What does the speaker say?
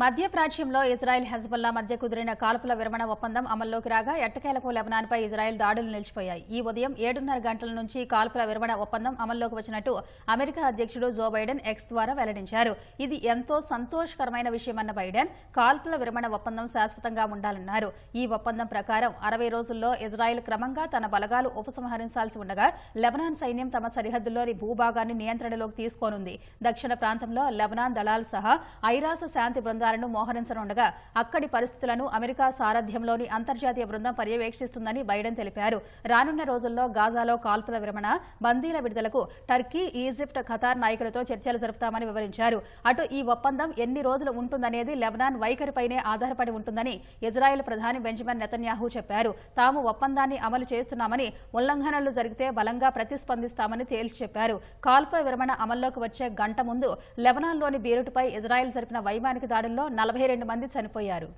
మధ్యప్రాచ్యంలో Israel Hezbollah మధ్య కుదిరిన కాల్పుల విరమణ ఒప్పందం అమల్లోకి రాగా ఎట్టకేలకు లెబనాన్పై ఇజ్రాయెల్ దాడులు నిలిచిపోయాయి. ఈ ఉదయం ఏడున్నర గంటల నుంచి కాల్పుల విరమణ ఒప్పందం అమల్లోకి వచ్చినట్టు అమెరికా అధ్యక్షుడు జో బైడెన్ ఎక్స్ ద్వారా వెల్లడించారు. ఇది ఎంతో సంతోషకరమైన విషయమన్న బైడెన్ కాల్పుల విరమణ ఒప్పందం శాశ్వతంగా ఉండాలన్నారు. ఈ ఒప్పందం ప్రకారం అరవై రోజుల్లో ఇజ్రాయెల్ క్రమంగా తన బలగాలు ఉపసంహరించాల్సి ఉండగా లెబనాన్ సైన్యం తమ సరిహద్దుల్లోని భూభాగాన్ని నియంత్రణలోకి తీసుకోనుంది. దక్షిణ ప్రాంతంలో లెబనాన్ దళాలు సహా ఐరాస శాంతి బృందం బృందాలను మోహరించనుండగా అక్కడి పరిస్థితులను అమెరికా సారథ్యంలోని అంతర్జాతీయ బృందం పర్యవేక్షిస్తుందని బైడెన్ తెలిపారు. రానున్న రోజుల్లో గాజాలో కాల్పుల విరమణ బందీల విడుదలకు టర్కీ ఈజిప్ట్ ఖతార్ నాయకులతో చర్చలు జరుపుతామని వివరించారు. అటు ఈ ఒప్పందం ఎన్ని రోజులు ఉంటుందనేది లెబనాన్ వైఖరిపైనే ఆధారపడి ఉంటుందని ఇజ్రాయెల్ ప్రధాని బెంజమిన్ నెతన్యాహు చెప్పారు. తాము ఒప్పందాన్ని అమలు చేస్తున్నామని ఉల్లంఘనలు జరిగితే బలంగా ప్రతిస్పందిస్తామని తేల్చి చెప్పారు. కాల్పుల విరమణ అమల్లోకి వచ్చే గంట ముందు లెబనాన్లోని బీరుటుపై ఇజ్రాయెల్ జరిపిన వైమానిక దాడుల్లో నలభై రెండు మంది చనిపోయారు.